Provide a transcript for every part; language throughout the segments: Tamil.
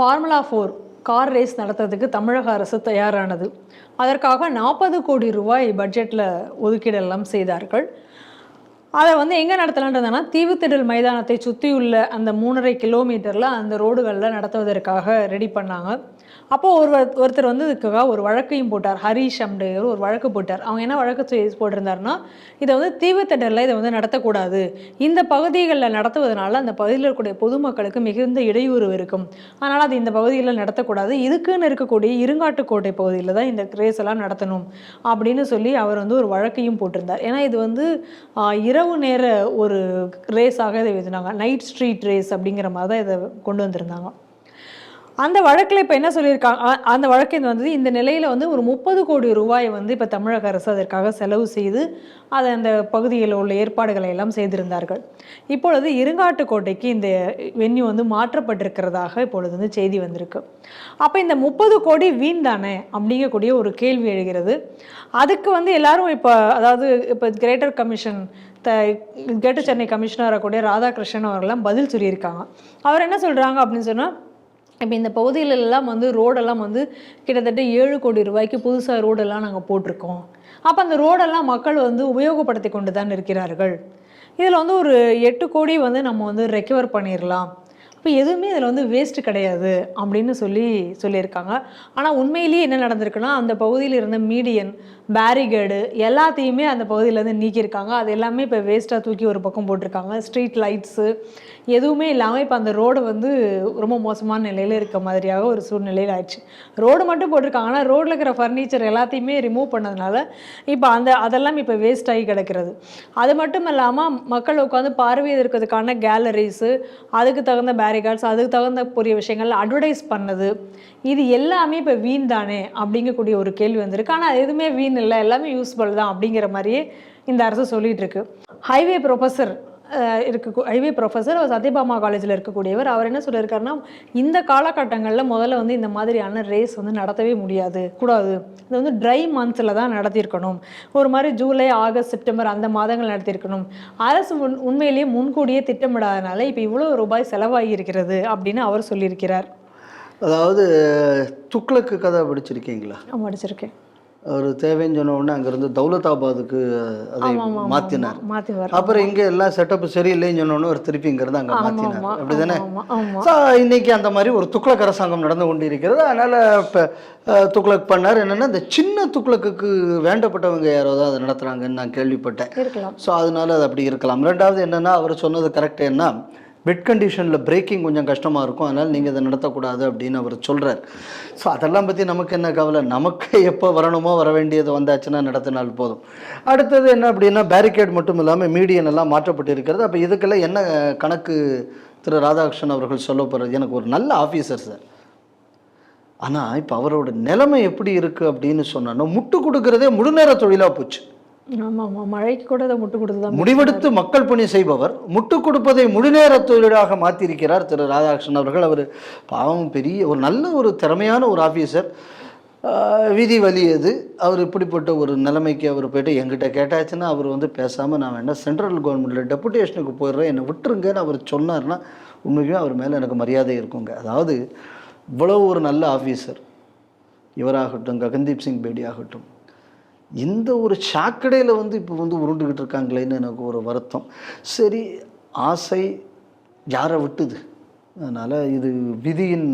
ஃபார்முலா ஃபோர் கார் ரேஸ் நடத்துறதுக்கு தமிழக அரசு தயாரானது. அதற்காக நாற்பது கோடி ரூபாய் பட்ஜெட்டில் ஒதுக்கீடெல்லாம் செய்தார்கள். அதை வந்து எங்கே நடத்தலான்றதுனா தீவுத்திடல் மைதானத்தை சுற்றியுள்ள அந்த மூணரை கிலோமீட்டரில் அந்த ரோடுகளில் நடத்துவதற்காக ரெடி பண்ணாங்க. அப்போது ஒரு ஒருத்தர் வந்து இதுக்காக ஒரு வழக்கையும் போட்டார். ஹரீஷ் அம்டையர் ஒரு வழக்கு போட்டார். அவங்க என்ன வழக்கு போட்டிருந்தாருன்னா இதை வந்து தீவுத்திடலில் இதை வந்து நடத்தக்கூடாது. இந்த பகுதிகளில் நடத்துவதனால அந்த பகுதியில் இருக்கக்கூடிய பொதுமக்களுக்கு மிகுந்த இடையூறு இருக்கும். அதனால் அது இந்த பகுதியில் நடத்தக்கூடாது. இதுக்குன்னு இருக்கக்கூடிய இருங்காட்டுக்கோட்டை பகுதியில் தான் இந்த ரேஸ் எல்லாம் நடத்தணும் அப்படின்னு சொல்லி அவர் வந்து ஒரு வழக்கையும் போட்டிருந்தார். ஏன்னா இது வந்து இரவு நேர ஒரு ரேஸாக இதை எழுதினாங்க நைட் ஸ்ட்ரீட் ரேஸ் அப்படிங்கிற மாதிரி தான் இதை கொண்டு வந்திருந்தாங்க. அந்த வழக்கில் இப்போ என்ன சொல்லியிருக்காங்க அந்த வழக்கு வந்து இந்த நிலையில் வந்து ஒரு முப்பது கோடி ரூபாய் வந்து இப்போ தமிழக அரசு அதற்காக செலவு செய்து அதை அந்த பகுதியில் உள்ள ஏற்பாடுகளை எல்லாம் செய்திருந்தார்கள். இப்பொழுது இருங்காட்டுக்கோட்டைக்கு இந்த வென்யூ வந்து மாற்றப்பட்டிருக்கிறதாக இப்பொழுது வந்து செய்தி வந்திருக்கு. அப்போ இந்த முப்பது கோடி வீண் தானே அப்படிங்கக்கூடிய ஒரு கேள்வி எழுகிறது. அதுக்கு வந்து எல்லாரும் இப்போ அதாவது இப்போ greater commission the greater Chennai கமிஷனராக கூடிய ராதாகிருஷ்ணன் அவர்கள்லாம் பதில் சொல்லியிருக்காங்க. அவர் என்ன சொல்கிறாங்க அப்படின்னு சொன்னால் இப்போ இந்த பகுதிகளெல்லாம் வந்து ரோடெல்லாம் வந்து கிட்டத்தட்ட ஏழு கோடி ரூபாய்க்கு புதுசாக ரோடெல்லாம் நாங்கள் போட்டிருக்கோம். அப்போ அந்த ரோடெல்லாம் மக்கள் வந்து உபயோகப்படுத்தி கொண்டு தான் இருக்கிறார்கள். இதில் வந்து ஒரு எட்டு கோடி வந்து நம்ம வந்து ரெக்கவர் பண்ணிடலாம் இப்போ எதுவுமே இதில் வந்து வேஸ்ட்டு கிடையாது அப்படின்னு சொல்லி சொல்லியிருக்காங்க. ஆனால் உண்மையிலேயே என்ன நடந்திருக்குன்னா அந்த பகுதியில் இருந்த மீடியன் பேரிகேடு எல்லாத்தையுமே அந்த பகுதியிலேருந்து நீக்கியிருக்காங்க. அது எல்லாமே இப்போ வேஸ்ட்டாக தூக்கி ஒரு பக்கம் போட்டிருக்காங்க. ஸ்ட்ரீட் லைட்ஸு எதுவுமே இல்லாமல் இப்போ அந்த ரோடு வந்து ரொம்ப மோசமான நிலையில் இருக்க மாதிரியாக ஒரு சூழ்நிலையில் ஆயிடுச்சு. ரோடு மட்டும் போட்டிருக்காங்க. ஆனால் ரோட்டில் இருக்கிற ஃபர்னிச்சர் எல்லாத்தையுமே ரிமூவ் பண்ணதுனால இப்போ அந்த அதெல்லாம் இப்போ வேஸ்ட் ஆகி கிடக்கிறது. அது மட்டும் இல்லாமல் மக்கள் உட்காந்து பார்வையிடுறதுக்கான கேலரிஸு அதுக்கு தகுந்த பேரிகார்ட்ஸ் அதுக்கு தகுந்த புரிய விஷயங்கள் அட்வர்டைஸ் பண்ணது. இது எல்லாமே இப்போ வீண் தானே? அப்படிங்கக்கூடிய ஒரு கேள்வி வந்திருக்கு. ஆனால் அது எதுவுமே வீண் இல்லை. எல்லாமே யூஸ்ஃபுல் தான் அப்படிங்கிற மாதிரியே இந்த அரசு சொல்லிட்டு இருக்கு. ஹைவே ப்ரொஃபஸர் இருக்க ஹைவே ப்ரொஃபஸர் சத்யபாமா காலேஜில் இருக்கக்கூடியவர். அவர் என்ன சொல்லியிருக்காருன்னா இந்த காலகட்டங்களில் முதல்ல வந்து இந்த மாதிரியான ரேஸ் வந்து நடத்தவே முடியாது கூடாது. இது வந்து ட்ரை மந்த்ஸில் தான் நடத்தியிருக்கணும். ஒரு மாதிரி ஜூலை ஆகஸ்ட் செப்டம்பர் அந்த மாதங்கள் நடத்தியிருக்கணும். அரசு உண் உண்மையிலேயே முன்கூடியே திட்டமிடாதனால இப்போ இவ்வளோ ரூபாய் செலவாகி இருக்கிறது அப்படின்னு அவர் சொல்லியிருக்கிறார். அதாவது துக்ளக்கு கதை படிச்சிருக்கீங்களா? படிச்சிருக்கேன். அவர் தேவைன்னு சொன்ன உடனே அங்கேருந்து தௌலதாபாதுக்கு அதை மாற்றினார் அப்புறம் இங்கே எல்லாம் செட்டப் சரியில்லைன்னு சொன்ன அவர் திருப்பி இங்கேருந்து அங்கே மாற்றினார் ஆமா, ஆமா. ஸோ இன்னைக்கு அந்த மாதிரி ஒரு துக்ளக் அரசாங்கம் நடந்து கொண்டு இருக்கிறது அதனால் இப்போ துக்ளக் பண்ணார். என்னென்னா இந்த சின்ன துக்ளக்குக்கு வேண்டப்பட்டவங்க யாரோ தான் அதை நடத்துகிறாங்கன்னு நான் கேள்விப்பட்டேன். ஸோ அதனால அது அப்படி இருக்கலாம். ரெண்டாவது என்னென்னா அவர் சொன்னது கரெக்ட் என்ன பெட் கண்டிஷனில் பிரேக்கிங் கொஞ்சம் கஷ்டமாக இருக்கும். அதனால் நீங்கள் இதை நடத்தக்கூடாது அப்படின்னு அவர் சொல்கிறார் ஸோ அதெல்லாம் பற்றி நமக்கு என்ன கவலை? நமக்கு எப்போ வரணுமோ வர வேண்டியது வந்தாச்சுன்னா நடத்தினால் போதும். அடுத்தது என்ன அப்படின்னா பேரிகேட் மட்டும் இல்லாமல் மீடியன் எல்லாம் மாற்றப்பட்டு இருக்கிறது அப்போ இதுக்கெல்லாம் என்ன கணக்கு திரு ராதாகிருஷ்ணன் அவர்கள் சொல்ல போகிறது எனக்கு ஒரு நல்ல ஆஃபீஸர் சார் ஆனால் இப்போ அவரோட நிலைமை எப்படி இருக்குது அப்படின்னு சொன்னோன்னா முட்டு கொடுக்குறதே முழுநேர தொழிலாக போச்சு. மழைக்கு கூட அதை முட்டு கொடுத்து தான் முடிவெடுத்து மக்கள் பணி செய்பவர் முட்டு கொடுப்பதை முழுநேர தொழிலாக மாற்றியிருக்கிறார் திரு ராதாகிருஷ்ணன் அவர்கள். அவர் பாவம் பெரிய ஒரு நல்ல ஒரு திறமையான ஒரு ஆஃபீஸர் விதி வலியது அவர் இப்படிப்பட்ட ஒரு நிலைமைக்கு அவர் போயிட்டு எங்கிட்ட கேட்டாச்சுன்னா அவர் வந்து பேசாமல் நான் வேணா சென்ட்ரல் கவர்மெண்ட்டில் டெபுட்டேஷனுக்கு போயிடுறேன் என்னை விட்டுருங்கன்னு அவர் சொன்னார்னா உண்மைக்குமே அவர் மேலே எனக்கு மரியாதை இருக்குங்க. அதாவது இவ்வளவு ஒரு நல்ல ஆஃபீஸர் இவராகட்டும் ககன்தீப் சிங் பேடி ஆகட்டும் இந்த ஒரு சாக்கடையில் வந்து இப்போ வந்து உருண்டுக்கிட்டு இருக்காங்களேன்னு எனக்கு ஒரு வருத்தம். சரி ஆசை யாரை விட்டுது? அதனால் இது விதியின்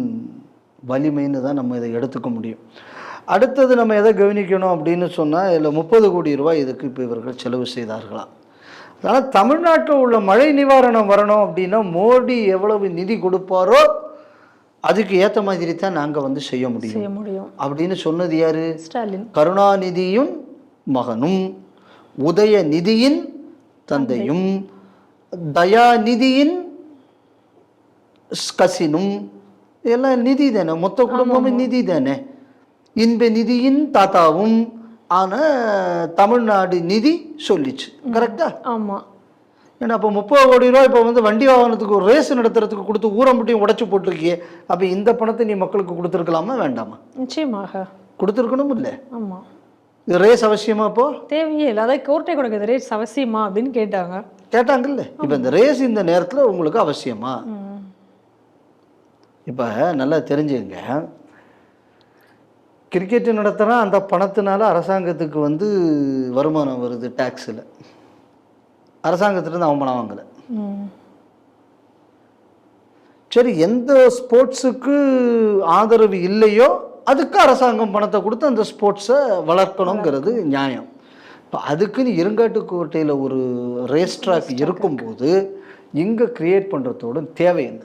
வலிமைன்னு தான் நம்ம இதை எடுத்துக்க முடியும். அடுத்தது நம்ம எதை கவனிக்கணும் அப்படின்னு சொன்னால் இதில் முப்பது கோடி ரூபாய் இதுக்கு இப்போ இவர்கள் செலவு செய்தார்களாம் அதனால் தமிழ்நாட்டில் உள்ள மழை நிவாரணம் வரணும் அப்படின்னா மோடி எவ்வளவு நிதி கொடுப்பாரோ அதுக்கு ஏற்ற மாதிரி தான் நாங்கள் வந்து செய்ய முடியும். செய்ய முடியும். அப்படின்னு சொன்னது யாரு? ஸ்டாலின். கருணாநிதியும் மகனும் உதயநிதியின் தந்தையும் தயாநிதியின் கசினும் எல்லாம் நிதி தானே? மொத்த குடும்பமும் நிதி தானே? இன்ப நிதியின் தாத்தாவும் ஆன தமிழ்நாடு நிதி சொல்லிச்சு. கரெக்டா? ஆமா. ஏன்னா அப்போ முப்பது கோடி ரூபா இப்போ வந்து வண்டி வாகனத்துக்கு ஒரு ரேஸ் நடத்துறதுக்கு கொடுத்து ஊரம்பட்டியும் உடைச்சு போட்டிருக்கியே. அப்போ இந்த பணத்தை நீ மக்களுக்கு கொடுத்துருக்கலாமா வேண்டாமா? நிச்சயமாக. கொடுத்துருக்கணும் இல்லை ஆமா. இது ரேஸ் அவசியமா இப்போ தேவையே இல்லை. அதாவது கோர்ட்டை கொடுக்குறது ரேட் அவசியமா அப்படின்னு கேட்டாங்க. கேட்டாங்கல்ல. இப்போ இந்த ரேஸ் இந்த நேரத்தில் உங்களுக்கு அவசியமா. இப்போ நல்லா தெரிஞ்சுங்க. கிரிக்கெட்டு நடத்துகிறா அந்த பணத்தினால அரசாங்கத்துக்கு வந்து வருமானம் வருது டேக்ஸில் அரசாங்கத்திலேருந்து அவன் பணம் வாங்கலை. சரி எந்த ஸ்போர்ட்ஸுக்கு ஆதரவு இல்லையோ அதுக்கு அரசாங்கம் பணத்தை கொடுத்து அந்த ஸ்போர்ட்ஸை வளர்க்கணுங்கிறது நியாயம். இப்போ அதுக்குன்னு இருங்காட்டுக்கோட்டையில் ஒரு ரேஸ் ட்ராக் இருக்கும்போது இங்கே கிரியேட் பண்ணுறதோட தேவை என்ன?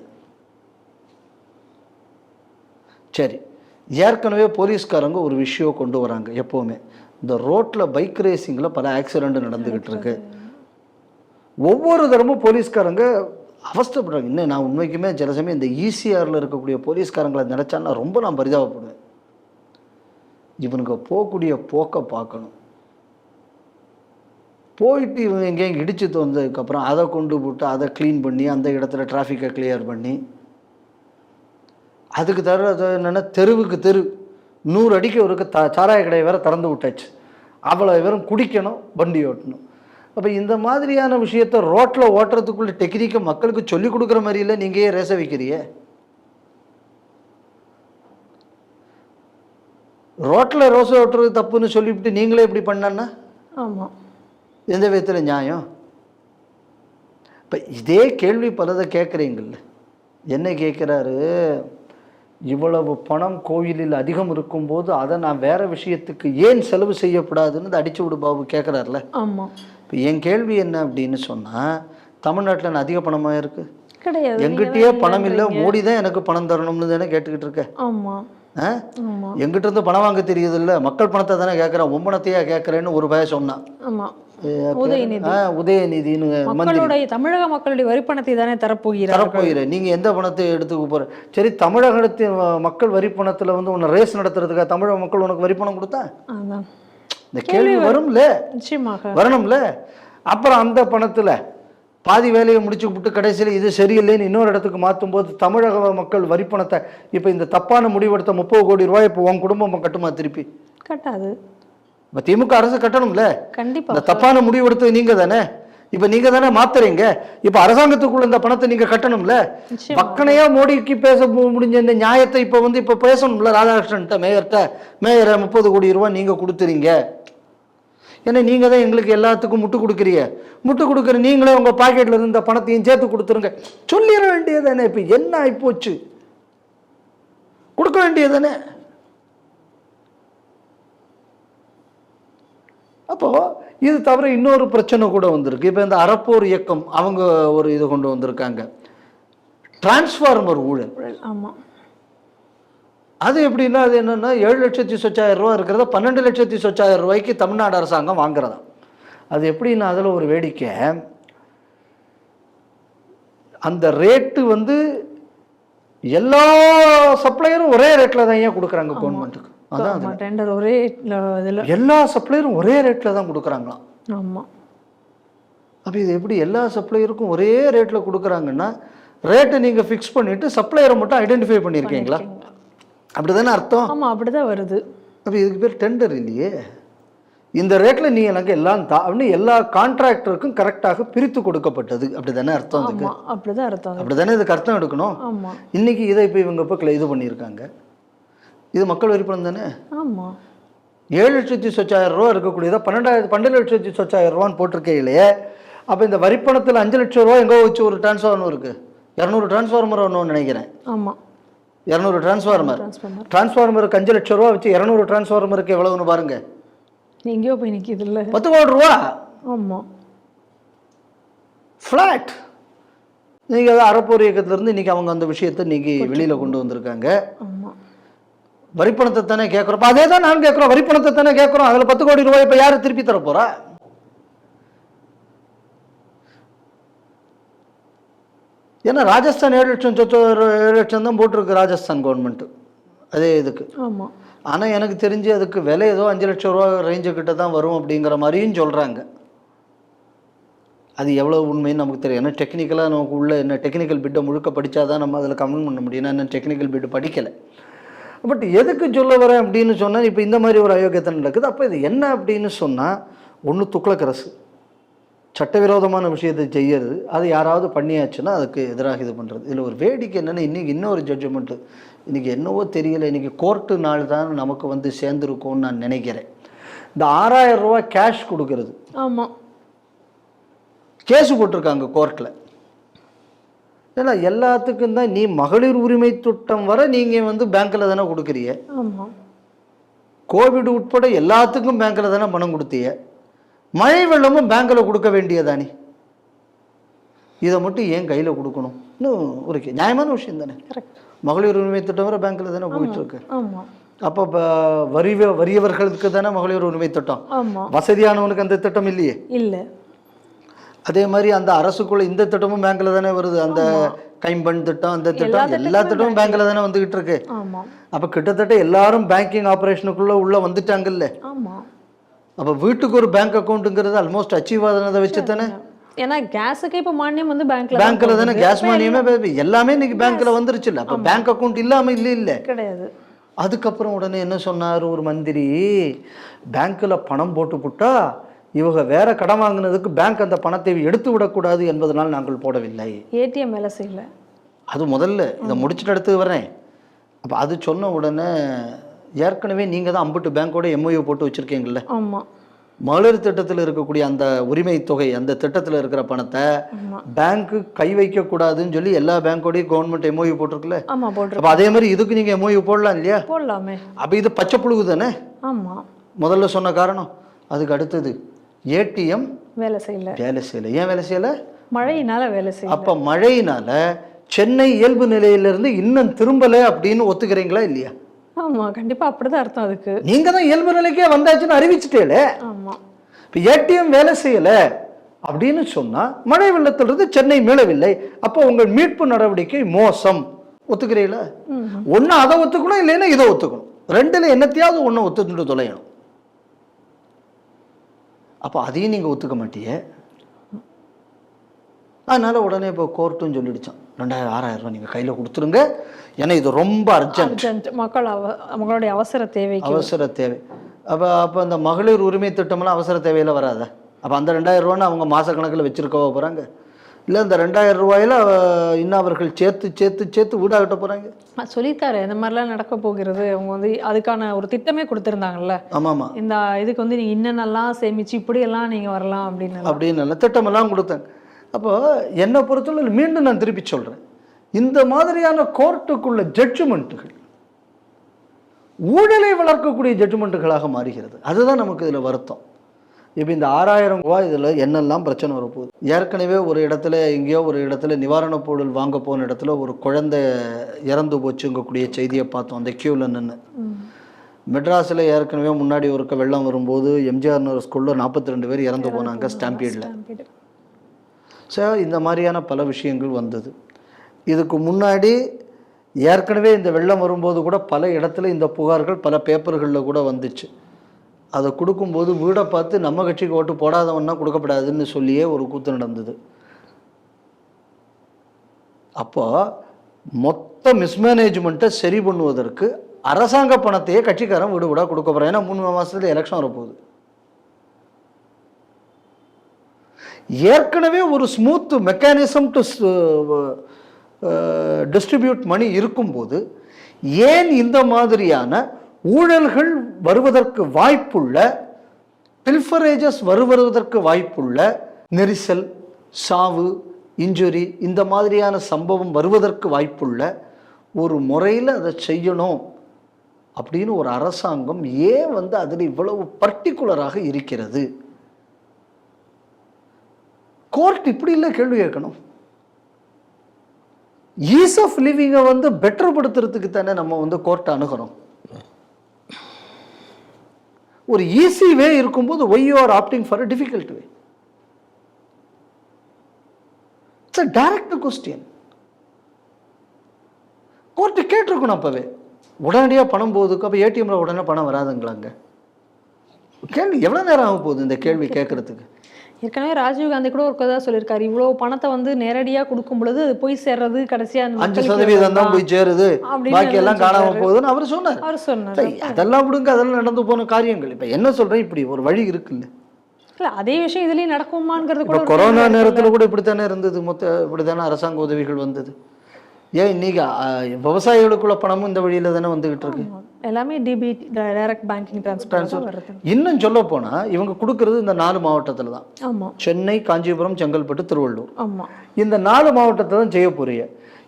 சரி ஏற்கனவே போலீஸ்காரங்க ஒரு விஷயம் கொண்டு வராங்க எப்போவுமே. இந்த ரோட்டில் பைக் ரேசிங்கில் பல ஆக்சிடெண்ட் நடந்துக்கிட்டு இருக்கு. ஒவ்வொரு தரமும் போலீஸ்காரங்க அவஸ்தைப்படுறாங்க. இன்னும் நான் உண்மைக்குமே சில சமயம் இந்த ஈசிஆரில் இருக்கக்கூடிய போலீஸ்காரங்களை நினச்சான்னா ரொம்ப நான் பரிதாபப்படுவேன். இவனுங்க போகக்கூடிய போக்கை பார்க்கணும். போயிட்டு இவங்க எங்கேயும் இடிச்சு தந்ததுக்கப்புறம் அதை கொண்டு போட்டு அதை க்ளீன் பண்ணி அந்த இடத்துல டிராஃபிக்கை கிளியர் பண்ணி அதுக்கு தர அது என்னென்னா தெருவுக்கு தெரு. நூறு அடிக்கு ஒரு த சாராய கடையை வேற திறந்து விட்டாச்சு. அவ்வளோ வெறும் குடிக்கணும் வண்டி ஓட்டணும். அப்போ இந்த மாதிரியான விஷயத்த ரோட்டில் ஓட்டுறதுக்குள்ள டெக்னிக்கை மக்களுக்கு சொல்லி கொடுக்குற மாதிரி இல்லை நீங்கள் ரேச வைக்கிறியே ரோட்டில் ரோசை ஓட்டுறது தப்புன்னு சொல்லிவிட்டு நீங்களே இப்படி பண்ணன்னா? ஆமாம் எந்த விதத்தில் நியாயம்? இப்போ இதே கேள்வி பலதை கேட்குறீங்கல்ல என்ன கேட்குறாரு இவ்வளவு பணம் கோயிலில் அதிகம் இருக்கும்போது அதை நான் வேற விஷயத்துக்கு ஏன் செலவு செய்யக்கூடாதுன்னு அடிச்சு விடு பாபு கேட்குறாருல ஆமாம் இப்போ என் கேள்வி என்ன அப்படின்னு சொன்னால் தமிழ்நாட்டில் நான் அதிக பணமாக இருக்கு? கிடையாது. எங்கிட்டயே பணம் இல்லை மோடி தான் எனக்கு பணம் தரணும்னு தானே கேட்டுக்கிட்டு இருக்கேன் ஆமாம் எங்கிட்ட இருந்து பணம் வாங்க தெரியுதுல்ல? மக்கள் பணத்தை தானே கேட்குறேன் உம்மனத்தையா கேட்குறேன்னு ஒரு பய சொன்னான். உதயநிதினு மக்களுடைய தமிழக மக்களுடைய வரிப்பணத்தை தானே தரப்போகிறார். தரப்போகிற நீங்க எந்த பணத்தை எடுத்துக்க போற? சரி தமிழகத்தின் மக்கள் வரி பணத்துல வந்து உன்னை ரேஸ் நடத்துறதுக்காக தமிழக மக்கள் உனக்கு வரி பணம் கொடுத்தா இந்த கேள்வி வரும்ல. நிச்சயமாக. வரணும்ல. அப்புறம் அந்த பணத்துல பாதி வேலையை முடிச்சு விட்டு கடைசியில் இது சரியில்லைன்னு இன்னொரு இடத்துக்கு மாற்றும் போது தமிழக மக்கள் வரி பணத்தை இப்போ இந்த தப்பான முடிவெடுத்த முப்பது கோடி ரூபாய் இப்போ உன் குடும்பம் கட்டுமா திருப்பி? கட்டாது. இப்போ திமுக அரசு கட்டணும்ல? கண்டிப்பா. இந்த தப்பான முடிவெடுத்தது நீங்க தானே? இப்ப நீங்க தானே மாத்துறீங்க? இப்ப அரசாங்கத்துக்குள்ள இந்த பணத்தை நீங்க கட்டணும்ல. பக்கனையா மோடிக்கு பேச முடிஞ்ச இந்த நியாயத்தை இப்ப வந்து இப்ப பேசணும்ல ராதாகிருஷ்ணன்ட்ட மேயர்கிட்ட மேயரை முப்பது கோடி ரூபாய் நீங்க கொடுத்துறீங்க. ஏன்னா நீங்கள் தான் எங்களுக்கு எல்லாத்துக்கும் முட்டு கொடுக்குறீங்க. முட்டு கொடுக்குற நீங்களே உங்க பாக்கெட்ல இருந்து பணத்தையும் சேர்த்து கொடுத்துருங்க. சொல்லிட வேண்டியதானே இப்போ? என்ன ஆயிப்போச்சு? கொடுக்க வேண்டியதானே அப்போ இது தவிர இன்னொரு பிரச்சனை கூட வந்திருக்கு. இப்போ இந்த அறப்போர் இயக்கம் அவங்க ஒரு இது கொண்டு வந்திருக்காங்க. டிரான்ஸ்ஃபார்மர் ஊழல். ஆமாம் அது எப்படின்னா அது என்னன்னா ஏழு லட்சத்தி சொச்சாயிரம் ரூபா இருக்கிறத பன்னெண்டு லட்சத்தி சொச்சாயிரம் ரூபாய்க்கு தமிழ்நாடு அரசாங்கம் வாங்குறதா. அது எப்படின்னா அதில் ஒரு வேடிக்கை. அந்த ரேட்டு வந்து எல்லா சப்ளையரும் ஒரே ரேட்டில் தான் ஏன் கொடுக்குறாங்க கவர்மெண்ட்டுக்கு அதான் அது. டெண்டர் ஒரே இதில். எல்லா சப்ளையரும் ஒரே ரேட்டில் தான் கொடுக்குறாங்களாம். ஆமாம் அப்போ இது எப்படி எல்லா சப்ளையருக்கும் ஒரே ரேட்டில் கொடுக்குறாங்கன்னா ரேட்டை நீங்கள் ஃபிக்ஸ் பண்ணிவிட்டு சப்ளையரை மட்டும் ஐடென்டிஃபை பண்ணியிருக்கீங்களா அப்படி தானே அர்த்தம்? ஆமாம் அப்படிதான் வருது. அப்போ இதுக்கு பேர் டெண்டர் இல்லையே. இந்த ரேட்டில் நீ எனக்கு எல்லாம் தா அப்படின்னு எல்லா கான்ட்ராக்டருக்கும் கரெக்டாக பிரித்து கொடுக்கப்பட்டது. அப்படி தானே அர்த்தம் அதுக்கு ஆமாம் அப்படிதான் அர்த்தம் அப்படி தானே இதுக்கு அர்த்தம் எடுக்கணும்? இன்னைக்கு இதை இப்போ இவங்க இப்போ இது பண்ணியிருக்காங்க. இது மக்கள் வரி பணம் தானே? ஆமாம் ஏழு லட்சத்தி சொச்சாயிரம் ரூபா இருக்கக்கூடியதை பன்னெண்டாயிரத்தி பன்னெண்டு லட்சத்தி சொச்சாயிரம் ரூபான்னு போட்டிருக்கையிலேயே அப்போ இந்த வரிப்பணத்தில் அஞ்சு லட்சம் ரூபா எங்கோ வச்சு ஒரு டிரான்ஸ்ஃபார்மர் இருக்குது இரநூறு டிரான்ஸ்ஃபார்மர் ஒன்று நினைக்கிறேன். ஆமாம் இரநூறு டிரான்ஸ்ஃபார்மர் டிரான்ஸ்ஃபார்மர் டிரான்ஸ்ஃபார்மருக்கு அஞ்சு லட்சம் ரூபா வச்சு இரநூறு டிரான்ஸ்ஃபார்மருக்கு எவ்வளவுன்னு பாருங்க. எங்கேயோ போய் நிற்கிது இல்லை. பத்து கோடி ரூபா? ஆமாம் ஃப்ளாட் நீங்கள் அதான் அறப்போர் இயக்கத்திலேருந்து இன்றைக்கி அவங்க அந்த விஷயத்தை இன்னைக்கு வெளியில் கொண்டு வந்திருக்காங்க. ஆமாம் வரிப்பணத்தை தானே கேட்குறோம். அதே தான் நான் கேட்குறோம். வரிப்பணத்தை தானே கேட்குறோம். அதில் பத்து கோடி ரூபாய் இப்போ யார் திருப்பி தர ஏன்னா ராஜஸ்தான் ஏழு லட்சம் சொத்து ஏழு லட்சம் தான் போட்டிருக்கு ராஜஸ்தான் கவர்மெண்ட்டு அதே இதுக்கு. ஆமாம் ஆனால் எனக்கு தெரிஞ்சு அதுக்கு விலை ஏதோ அஞ்சு லட்சம் ரூபா ரேஞ்சு கிட்ட தான் வரும் அப்படிங்கிற மாதிரியும் சொல்கிறாங்க அது எவ்வளோ உண்மைன்னு நமக்கு தெரியும். ஏன்னா டெக்னிக்கலாக நமக்கு உள்ள என்ன டெக்னிக்கல் பிட்டை முழுக்க படித்தா தான் நம்ம அதில் கமெண்ட் பண்ண முடியும். இன்னும் டெக்னிக்கல் பிட்டு படிக்கலை. பட் எதுக்கு சொல்ல வரேன் அப்படின்னு சொன்னால் இப்போ இந்த மாதிரி ஒரு அயோக்கியத்தனம் நடக்குது. அப்போ இது என்ன அப்படின்னு சொன்னால் ஒன்று துக்ளக் அரசு சட்டவிரோதமான விஷயத்தை செய்யறது அது யாராவது பண்ணியாச்சுன்னா அதுக்கு எதிராக இது பண்ணுறது இதில் ஒரு வேடிக்கை என்னென்னா இன்றைக்கி இன்னொரு ஜட்ஜ்மெண்ட்டு இன்றைக்கி என்னவோ தெரியல இன்றைக்கி கோர்ட்டு நாள் தான் நமக்கு வந்து சேர்ந்துருக்கும்னு நான் நினைக்கிறேன். இந்த ஆறாயிரம் ரூபா கேஷ் கொடுக்கறது. ஆமாம் கேஸ் போட்டிருக்காங்க கோர்ட்டில் ஏன்னா எல்லாத்துக்கும் தான் நீ மகளிர் உரிமை திட்டம் வர நீங்கள் வந்து பேங்க்கில் தானே கொடுக்குறீங்க. ஆமாம் கோவிட் உட்பட எல்லாத்துக்கும் பேங்க்கில் தானே பணம் கொடுத்தீங்க. மழை வெள்ளமும் பேங்க்கில் கொடுக்க வேண்டியதானே? இதை மட்டும் ஏன் கையில் கொடுக்கணும்? இன்னும் ஒரு நியாயமான விஷயம் தானே? மகளிர் உரிமை திட்டம் வர பேங்க்கில் தானே போயிட்டு இருக்கு. ஆமாம் அப்போ வரி வறியவர்களுக்கு தானே மகளிர் உரிமை திட்டம்? வசதியானவனுக்கு அந்த திட்டம் இல்லையே? இல்லை. அதே மாதிரி அந்த அரசுக்குள்ள இந்த திட்டமும் பேங்க்ல தானே வருது. அந்த கைம்பெண் திட்டம் அந்த திட்டம் எல்லா திட்டமும் பேங்க்ல தானே வந்துகிட்டு இருக்கு. அப்ப கிட்டத்தட்ட எல்லாரும் பேங்கிங் ஆபரேஷனுக்குள்ள உள்ள வந்துட்டாங்கல்ல? அப்ப வீட்டுக்கு ஒரு பேங்க் அக்கௌண்ட்டுங்கிறது ஆல்மோஸ்ட் அச்சீவ் ஆனதை வச்சு தானே? ஏன்னா கேஸுக்கு இப்போ மானியம் வந்து பேங்க்ல பேங்க்ல தானே? கேஸ் மானியமே எல்லாமே இன்னைக்கு பேங்க்ல வந்துருச்சுல்ல அப்ப பேங்க் அக்கௌண்ட் இல்லாம இல்ல இல்ல. கிடையாது. அதுக்கப்புறம் உடனே என்ன சொன்னார் ஒரு மந்திரி? பேங்க்ல பணம் போட்டு புட்டா இவங்க வேற கடன் வாங்கினதுக்கு பேங்க் அந்த பணத்தை எடுத்து விடக்கூடாது என்பதனால் நாங்கள் போடவில்லை. ஏடிஎம் வேலை செய்யல. அது முதல்ல. இதை முடிச்சுட்டு அடுத்து வரேன் அப்போ அது சொன்ன உடனே ஏற்கனவே நீங்கள் தான் அம்புட்டு பேங்க்கோட எம்ஓயு போட்டு வச்சுருக்கீங்கள ஆமாம் மகளிர் திட்டத்தில் இருக்கக்கூடிய அந்த உரிமை தொகை அந்த திட்டத்தில் இருக்கிற பணத்தை பேங்க்கு கை வைக்கக்கூடாதுன்னு சொல்லி எல்லா பேங்க்கோடையும் கவர்மெண்ட் எம்ஓயு போட்டிருக்குல்ல? ஆமாம் போட்டு அப்போ அதே மாதிரி இதுக்கு நீங்கள் எம்ஓயு போடலாம் இல்லையா? போடலாமே. அப்போ இது பச்சை புழுகு தானே? ஆமாம் முதல்ல சொன்ன காரணம். அதுக்கு அடுத்தது ஏடிஎம் வேலை செய்யல. வேலை செய்யலை. ஏன் வேலை செய்யலை? மழையினால வேலை செய்யல. அப்போ மழையினால சென்னை இயல்பு நிலையிலிருந்து இன்னும் திரும்பலை அப்படின்னு ஒத்துக்கிறீங்களா இல்லையா? ஆமாம் கண்டிப்பாக அப்படிதான் அர்த்தம் அதுக்கு. நீங்க தான் இயல்பு நிலைக்கே வந்தாச்சுன்னு அறிவிச்சிட்டேலே ஆமாம் இப்போ ஏடிஎம் வேலை செய்யல அப்படின்னு சொன்னா மழை வெள்ளத்திலிருந்து சென்னை மீளவில்லை. அப்போ உங்கள் மீட்பு நடவடிக்கை மோசம். ஒத்துக்கிறீங்களா ஒன்று அதை ஒத்துக்கணும் இல்லைன்னா இதை ஒத்துக்கணும். ரெண்டுல என்னத்தையாவது ஒன்று ஒத்துட்டு தொலையணும். அப்போ அதையும் நீங்க ஒத்துக்க மாட்டீங்க அதனால உடனே இப்போ கோர்ட்டும் சொல்லிடுச்சான். ரெண்டாயிரம் ஆறாயிரம் ரூபாய் நீங்க கையில கொடுத்துருங்க. ஏன்னா இது ரொம்ப அர்ஜென்ட் மக்கள் அவ மக்களுடைய அவசர தேவைக்கு. அவசர தேவை. அப்போ அப்போ அந்த மகளிர் உரிமை திட்டமெல்லாம் அவசர தேவையில் வராதா? அப்போ அந்த ரெண்டாயிரம் ரூபான்னு அவங்க மாதக்கணக்கில் வச்சுருக்கவா போகிறாங்க இல்லை இந்த ரெண்டாயிரம் ரூபாயில இன்னும் அவர்கள் சேர்த்து சேர்த்து சேர்த்து வீடாக கட்ட போகிறாங்க சொல்லியிருக்காரு. இந்த மாதிரிலாம் நடக்க போகிறது. அவங்க வந்து அதுக்கான ஒரு திட்டமே கொடுத்துருந்தாங்கல்ல. ஆமாம். ஆமாம் இந்த இதுக்கு வந்து நீங்கள் என்னென்னலாம் சேமிச்சு இப்படியெல்லாம் நீங்கள் வரலாம் அப்படின்னு. அப்படின்னு திட்டமெல்லாம் கொடுத்தாங்க. அப்போ என்னை பொறுத்தவரை மீண்டும் நான் திருப்பி சொல்கிறேன் இந்த மாதிரியான கோர்ட்டுக்குள்ள ஜட்ஜ்மெண்ட்டுகள் ஊழலை வளர்க்கக்கூடிய ஜட்ஜ்மெண்ட்டுகளாக மாறுகிறது. அதுதான் நமக்கு இதில் வருத்தம். இப்போ இந்த ஆறாயிரம் ரூபாய் இதில் என்னெல்லாம் பிரச்சனை வரப்போகுது? ஏற்கனவே ஒரு இடத்துல எங்கேயோ ஒரு இடத்துல நிவாரணப் பொருள் வாங்க போன இடத்துல ஒரு குழந்தை இறந்து போச்சுங்கக்கூடிய செய்தியை பார்த்தோம். அந்த க்யூவில் நின்று மெட்ராஸில் ஏற்கனவே முன்னாடி ஒருக்க வெள்ளம் வரும்போது எம்ஜிஆர் ஸ்கூலில் நாற்பத்தி ரெண்டு பேர் இறந்து போனாங்க ஸ்டாம்பீடில் ஸோ இந்த மாதிரியான பல விஷயங்கள் வந்தது. இதுக்கு முன்னாடி ஏற்கனவே இந்த வெள்ளம் வரும்போது கூட பல இடத்துல இந்த புகார்கள் பல பேப்பர்களில் கூட வந்துச்சு. அதை கொடுக்கும்போது வீடை பார்த்து நம்ம கட்சிக்கு ஓட்டு போடாதவன்னா கொடுக்கப்படாதுன்னு சொல்லியே ஒரு கூத்து நடந்தது. அப்போ மொத்த மிஸ்மேனேஜ்மெண்ட்டை சரி பண்ணுவதற்கு அரசாங்க பணத்தையே கட்சிக்காரன் வீடு விட கொடுக்க போகிறான் ஏன்னா மூணு மாதத்துல எலெக்ஷன் வரப்போகுது. ஏற்கனவே ஒரு smooth mechanism to distribute money இருக்கும்போது ஏன் இந்த மாதிரியான ஊழல்கள் வருவதற்கு வாய்ப்புள்ள பில்ஃபரேஜஸ் வருவதற்கு வாய்ப்புள்ள நெரிசல் சாவு இன்ஜுரி இந்த மாதிரியான சம்பவம் வருவதற்கு வாய்ப்புள்ள ஒரு முறையில் அதை செய்யணும் அப்படின்னு ஒரு அரசாங்கம் ஏன் வந்து அதில் இவ்வளவு பர்டிகுலராக இருக்கிறது? கோர்ட் இப்படி இல்லை கேள்வி கேட்கணும். ஈஸ் ஆஃப் லிவிங்கை வந்து பெட்டர்படுத்துறதுக்கு தானே நம்ம வந்து கோர்ட்டை அணுகிறோம் ஒரு ஈஸி வே இருக்கும்போது why you are opting for a difficult way it's a direct question court கேட்டிருக்கணும் அப்போவே. உடனடியாக பணம் போகுதுக்கு அப்போ ஏடிஎம்ல உடனே பணம் வராதுங்களாங்க? கேள்வி எவ்வளோ நேரம் ஆக போகுது இந்த கேள்வி கேட்கறதுக்கு? ஏற்கனவே ராஜீவ் காந்தி கூட ஒரு கதை சொல்லியிருக்காரு. இவ்வளோ பணத்தை வந்து நேரடியாக கொடுக்கும் பொழுது அது போய் சேர்றது கடைசியா அஞ்சு சதவீதம் தான் போய் சேருது. பாக்கி எல்லாம் காணாம. போகுதுன்னு அவர் சொன்னார். அவர் சொன்னார். அதெல்லாம் விடுங்க அதெல்லாம் நடந்து போன காரியங்கள். இப்ப என்ன சொல்றேன் இப்படி ஒரு வழி இருக்குல்ல. இல்லை அதே விஷயம் இதுலேயும் நடக்குமாங்கிறது கூட கொரோனா நேரத்தில் கூட இப்படித்தானே இருந்தது மொத்த இப்படித்தானே அரசாங்க உதவிகள் வந்தது. ஏன் இன்னைக்கு விவசாயிகளுக்குள்ள பணமும் இந்த வழியில தானே வந்துகிட்டு இருக்கு. எல்லாமே டிபி டைரக்ட் பேங்கிங் ட்ரான்ஸ்ஃபர் வருது இன்னும் சொல்ல போனா இவங்க கொடுக்கறது இந்த நாலு மாவட்டத்தில் தான். ஆமாம் சென்னை காஞ்சிபுரம் செங்கல்பட்டு திருவள்ளூர். ஆமாம் இந்த நாலு மாவட்டத்தை தான் செய்ய போறீங்க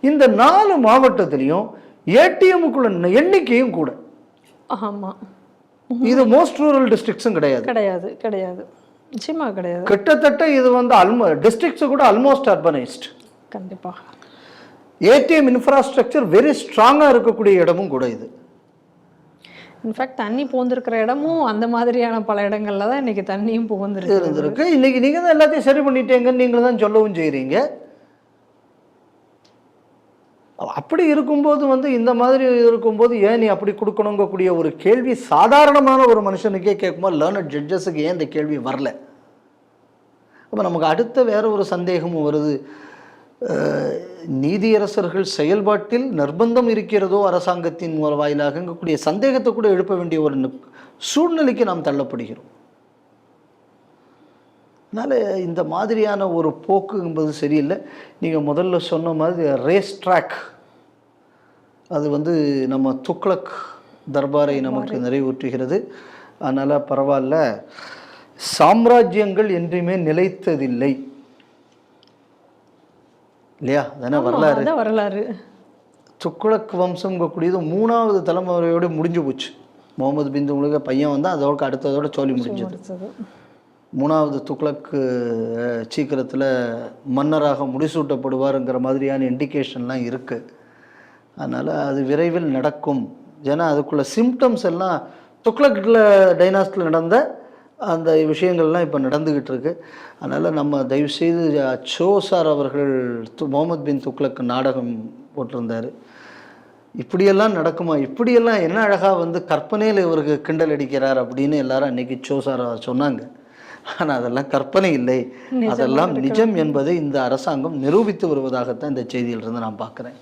இந்த நாலு மாவட்டத்திலையும் ஏடிஎம்முக்குள்ள எண்ணிக்கையும் கூட. ஆமாம் இது மோஸ்ட் ரூரல் டிஸ்ட்ரிக்ட்ஸும் கிடையாது. கிடையாது கிடையாது. நிச்சயமா கிடையாது. கிட்டத்தட்ட இது வந்து அல்மோ டிஸ்ட்ரிக்ட்ஸ் கூட ஆல்மோஸ்ட் அர்பனைஸ்ட் கண்டிப்பாக ஏடிஎம் இன்ஃப்ராஸ்ட்ரக்சர் வெரி ஸ்ட்ராங்காக இருக்கக்கூடிய இடமும் கூட இது. இன்ஃபேக்ட் தண்ணி புகுந்திருக்கிற இடமும் அந்த மாதிரியான பல இடங்கள்ல தான் இன்னைக்கு தண்ணியும் புகுந்துருக்கு இருந்திருக்கு. இன்னைக்கு நீங்க தான் எல்லாத்தையும் சரி பண்ணிட்டீங்கன்னு நீங்களும் தான் சொல்லவும் செய்கிறீங்க அப்படி இருக்கும்போது வந்து இந்த மாதிரி இருக்கும்போது ஏன் நீ அப்படி கொடுக்கணுங்கக்கூடிய ஒரு கேள்வி சாதாரணமான ஒரு மனுஷனுக்கே கேட்கும்போது லேர்னட் ஜட்ஜஸுக்கு ஏன் இந்த கேள்வி வரல? அப்போ நமக்கு அடுத்த வேற ஒரு சந்தேகமும் வருது. நீதியரசர்கள் செயல்பாட்டில் நிர்பந்தம் இருக்கிறதோ அரசாங்கத்தின் மூல வாயிலாகக்கூடிய சந்தேகத்தை கூட எழுப்ப வேண்டிய ஒரு சூழ்நிலைக்கு நாம் தள்ளப்படுகிறோம். அதனால் இந்த மாதிரியான ஒரு போக்கு என்பது சரியில்லை. நீங்கள் முதல்ல சொன்ன மாதிரி ரேஸ் ட்ராக் அது வந்து நம்ம துக்ளக் தர்பாரை நமக்கு நிறைவுற்றுகிறது. அதனால் பரவாயில்ல. சாம்ராஜ்யங்கள் என்றுமே நிலைத்ததில்லை. இல்லையா? தானே வரலாறு? அதான் வரலாறு. துக்ளக் வம்சம்ங்கக்கூடியது மூணாவது தலைமுறையோட முடிஞ்சு போச்சு. முகமது பின் துக்ளக் பையன் வந்து அதோட அடுத்ததோட சோழி முடிஞ்சது. மூணாவது துக்ளக் சீக்கிரத்தில் மன்னராக முடிசூட்டப்படுவாருங்கிற மாதிரியான இண்டிகேஷன்லாம் இருக்குது அதனால் அது விரைவில் நடக்கும். ஏன்னா அதுக்குள்ள சிம்டம்ஸ் எல்லாம் துக்ளக்கில் டைனாஸ்டில் நடந்த அந்த விஷயங்கள்லாம் இப்போ நடந்துக்கிட்டு இருக்கு அதனால் நம்ம தயவுசெய்து சோ சார் அவர்கள் து முகமது பின் துக்ளக் நாடகம் போட்டிருந்தார். இப்படியெல்லாம் நடக்குமா? இப்படியெல்லாம் என்ன அழகாக வந்து கற்பனையில் இவருக்கு கிண்டல் அடிக்கிறார் அப்படின்னு எல்லாரும் அன்னைக்கு சோ சார் சொன்னாங்க. ஆனால் அதெல்லாம் கற்பனை இல்லை. அதெல்லாம் நிஜம் என்பதை இந்த அரசாங்கம் நிரூபித்து வருவதாகத்தான் இந்த செய்தியிலிருந்து நான் பார்க்குறேன்.